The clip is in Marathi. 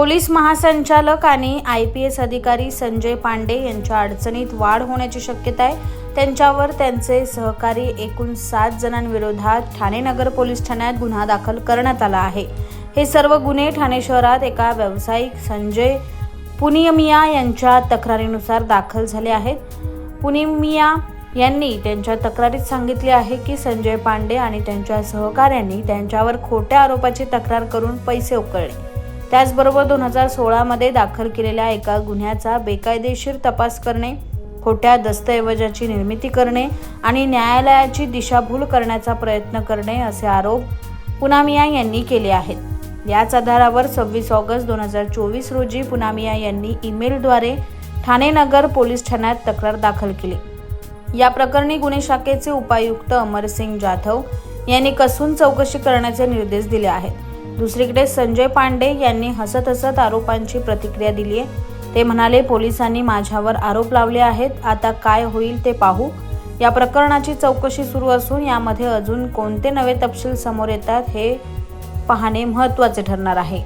पोलीस महासंचालक आणि आय पी एस अधिकारी संजय पांडे यांच्या अडचणीत वाढ होण्याची शक्यता आहे. त्यांच्यावर त्यांचे सहकारी एकूण सात जणांविरोधात ठाणे नगर पोलीस ठाण्यात गुन्हा दाखल करण्यात आला आहे. हे सर्व गुन्हे ठाणे शहरात एका व्यावसायिक संजय पुनियमिया यांच्या तक्रारीनुसार दाखल झाले आहेत. पुनिमिया यांनी त्यांच्या तक्रारीत सांगितले आहे की संजय पांडे आणि त्यांच्या सहकाऱ्यांनी त्यांच्यावर खोट्या आरोपाची तक्रार करून पैसे उकळले. त्याचबरोबर दोन हजार सोळामध्ये दाखल केलेल्या एका गुन्ह्याचा बेकायदेशीर तपास करणे खोट्या दस्तऐवजाची निर्मिती करणे आणि न्यायालयाची दिशाभूल करण्याचा प्रयत्न करणे असे आरोप पुनामिया यांनी केले आहेत. याच आधारावर सव्वीस ऑगस्ट दोन हजार चोवीस रोजी पुनामिया यांनी ईमेलद्वारे ठाणे नगर पोलीस ठाण्यात तक्रार दाखल केली. या प्रकरणी गुन्हे शाखेचे उपायुक्त अमरसिंग जाधव यांनी कसून चौकशी करण्याचे निर्देश दिले आहेत. दुसरीकडे संजय पांडे यांनी हसत हसत आरोपांची प्रतिक्रिया दिली आहे. ते म्हणाले पोलिसांनी माझ्यावर आरोप लावले आहेत. आता काय होईल ते पाहू. या प्रकरणाची चौकशी सुरू असून यामध्ये अजून कोणते नवे तपशील समोर येतात हे पाहणे महत्त्वाचे ठरणार आहे.